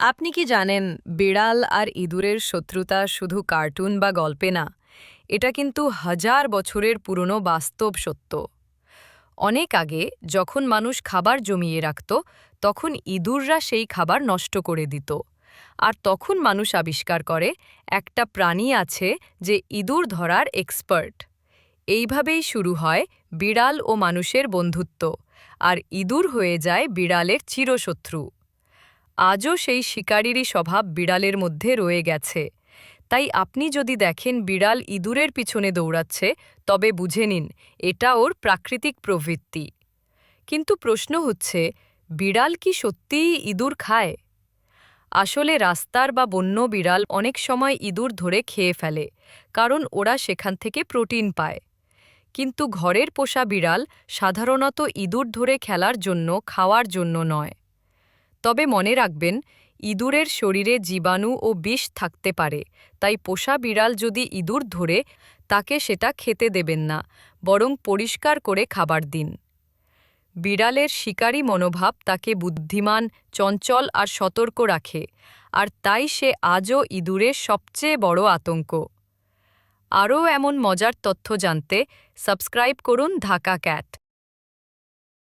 আপনি কি জানেন, বিড়াল আর ইঁদুরের শত্রুতা শুধু কার্টুন বা গল্পে না, এটা কিন্তু হাজার বছরের পুরনো বাস্তব সত্য। অনেক আগে যখন মানুষ খাবার জমিয়ে রাখত, তখন ইঁদুররা সেই খাবার নষ্ট করে দিত। আর তখন মানুষ আবিষ্কার করে, একটা প্রাণী আছে যে ইঁদুর ধরার এক্সপার্ট। এইভাবেই শুরু হয় বিড়াল ও মানুষের বন্ধুত্ব, আর ইঁদুর হয়ে যায় বিড়ালের চিরশত্রু। আজও সেই শিকারিরই স্বভাব বিড়ালের মধ্যে রয়ে গেছে। তাই আপনি যদি দেখেন বিড়াল ইঁদুরের পিছনে দৌড়াচ্ছে, তবে বুঝে নিন, এটা ওর প্রাকৃতিক প্রবৃত্তি। কিন্তু প্রশ্ন হচ্ছে, বিড়াল কি সত্যিই ইঁদুর খায়? আসলে রাস্তার বা বন্য বিড়াল অনেক সময় ইঁদুর ধরে খেয়ে ফেলে, কারণ ওরা সেখান থেকে প্রোটিন পায়। কিন্তু ঘরের পোষা বিড়াল সাধারণত ইঁদুর ধরে খেলার জন্য, খাওয়ার জন্য নয়। তবে মনে রাখবেন, ইঁদুরের শরীরে জীবাণু ও বিষ থাকতে পারে, তাই পোষা বিড়াল যদি ইঁদুর ধরে, তাকে সেটা খেতে দেবেন না, বরং পরিষ্কার করে খাবার দিন। বিড়ালের শিকারী মনোভাব তাকে বুদ্ধিমান, চঞ্চল আর সতর্ক রাখে, আর তাই সে আজও ইঁদুরের সবচেয়ে বড় আতঙ্ক। আরও এমন মজার তথ্য জানতে সাবস্ক্রাইব করুন ঢাকা ক্যাট।